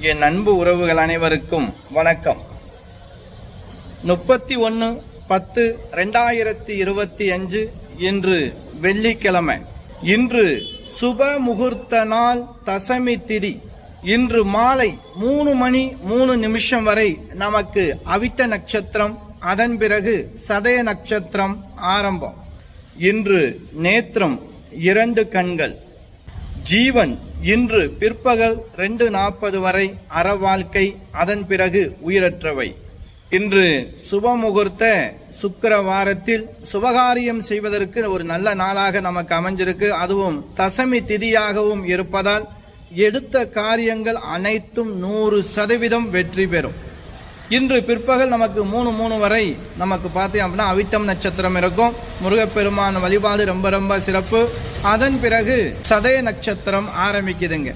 என் அன்பு உறவுகள் அனைவருக்கும் வணக்கம். முப்பத்தி ஒன்று பத்து ரெண்டாயிரத்தி இருபத்தி அஞ்சு இன்று வெள்ளிக்கிழமை. இன்று சுப முகூர்த்த நாள் தசமி திதி. இன்று மாலை மூணு மணி மூணு நிமிஷம் வரை நமக்கு அவித்த நட்சத்திரம் அதன் பிறகு சதய நட்சத்திரம் ஆரம்பம். இன்று நேத்திரம் இரண்டு கண்கள். ஜீவன் இன்று பிற்பகல் ரெண்டு நாற்பது வரை அற வாழ்க்கை அதன் பிறகு உயிரற்றவை. இன்று சுபமுகூர்த்த சுக்கரவாரத்தில் சுபகாரியம் செய்வதற்கு ஒரு நல்ல நாளாக நமக்கு அமைஞ்சிருக்கு. அதுவும் தசமி திதியாகவும் இருப்பதால் எடுத்த காரியங்கள் அனைத்தும் நூறு சதவீதம் வெற்றி பெறும். இன்று பிற்பகல் நமக்கு மூணு மூணு வரை நமக்கு பார்த்தீங்க அப்படின்னா அவிட்டம் நட்சத்திரம் இருக்கும். முருகப்பெருமான் வழிபாடு ரொம்ப ரொம்ப சிறப்பு. அதன் பிறகு சதய நட்சத்திரம் ஆரம்பிக்குதுங்க.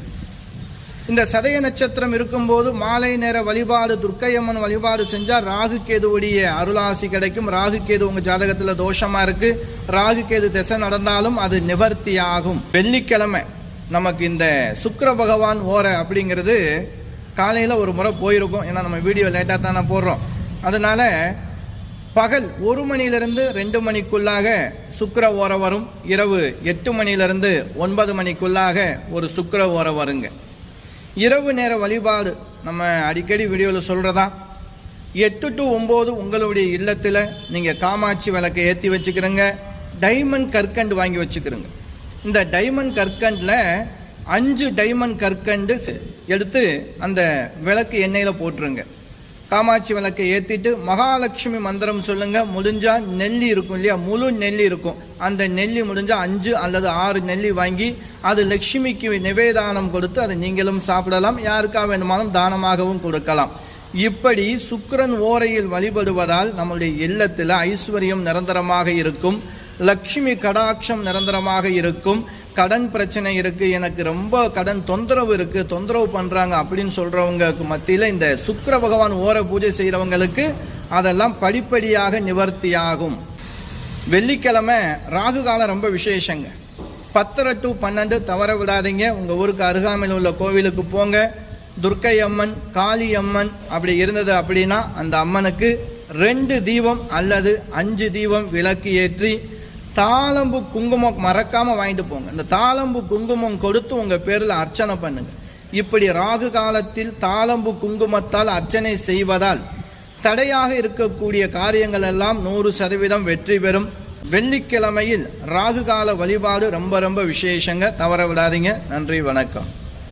இந்த சதய நட்சத்திரம் இருக்கும்போது மாலை நேர வழிபாடு துர்க்கையம்மன் வழிபாடு செஞ்சால் ராகு கேதுவுடைய அருளாசி கிடைக்கும். ராகு கேது உங்கள் ஜாதகத்தில் தோஷமாக இருக்கு. ராகு கேது திசை நடந்தாலும் அது நிவர்த்தி ஆகும் வெள்ளிக்கிழமை நமக்கு இந்த சுக்கர பகவான் ஓர அப்படிங்கிறது காலையில் ஒரு முறை போயிருக்கும். ஏன்னா நம்ம வீடியோ லேட்டாக தானே போடுறோம். அதனால பகல் ஒரு மணிலிருந்து ரெண்டு மணிக்குள்ளாக சுக்கர ஓர வரும். இரவு எட்டு மணிலிருந்து ஒன்பது மணிக்குள்ளாக ஒரு சுக்கர ஓர வருங்க. இரவு நேர வழிபாடு நம்ம அடிக்கடி வீடியோவில் சொல்கிறதா எட்டு டு ஒம்பது உங்களுடைய இல்லத்தில் நீங்கள் காமாட்சி விளக்கை ஏற்றி வச்சுக்கிறங்க. டைமண்ட் கற்கண்டு வாங்கி வச்சுக்கிறோங்க. இந்த டைமண்ட் கற்கண்டில் அஞ்சு டைமண்ட் கற்கண்டு எடுத்து அந்த விளக்கு எண்ணெயில் போட்டுருங்க. காமாட்சி விளக்கை ஏற்றிட்டு மகாலட்சுமி மந்திரம் சொல்லுங்கள் முடிஞ்சால் நெல்லி இருக்கும் இல்லையா? முழு நெல்லி இருக்கும். அந்த நெல்லி முடிஞ்சால் அஞ்சு அல்லது ஆறு நெல்லி வாங்கி அது லக்ஷ்மிக்கு நிவேதானம் கொடுத்து அதை நீங்களும் சாப்பிடலாம். யாருக்காக வேணுமானும் தானமாகவும் கொடுக்கலாம். இப்படி சுக்கரன் ஓரையில் வழிபடுவதால் நம்முடைய இல்லத்தில் ஐஸ்வர்யம் நிரந்தரமாக இருக்கும். லக்ஷ்மி கடாட்சம் நிரந்தரமாக இருக்கும். கடன் பிரச்சனை இருக்கு எனக்கு ரொம்ப கடன் தொந்தரவு இருக்கு தொந்தரவு பண்றாங்க அப்படின்னு சொல்றவங்களுக்கு மத்தியில் இந்த சுக்கர பகவான் ஓர பூஜை செய்கிறவங்களுக்கு அதெல்லாம் படிப்படியாக நிவர்த்தியாகும் வெள்ளிக்கிழமை ராகு காலம் ரொம்ப விசேஷங்க. பத்தரை டு பன்னெண்டு தவற விடாதீங்க. உங்கள் ஊருக்கு அருகாமையில் உள்ள கோவிலுக்கு போங்க. துர்க்கை அம்மன் காளி அம்மன் அப்படி இருந்தது அப்படின்னா அந்த அம்மனுக்கு ரெண்டு தீபம் அல்லது அஞ்சு தீபம் விளக்கு ஏற்றி தாளம்பு குங்குமம் மறக்காமல் வாங்கிட்டு போங்க. இந்த தாளம்பு குங்குமம் கொடுத்து உங்கள் பேரில் அர்ச்சனை பண்ணுங்க. இப்படி ராகு காலத்தில் தாளம்பு குங்குமத்தால் அர்ச்சனை செய்வதால் தடையாக இருக்கக்கூடிய காரியங்கள் எல்லாம் நூறு சதவீதம் வெற்றி பெறும். வெள்ளிக்கிழமையில் ராகு கால வழிபாடு ரொம்ப ரொம்ப விசேஷங்க. தவற விடாதீங்க. நன்றி வணக்கம்.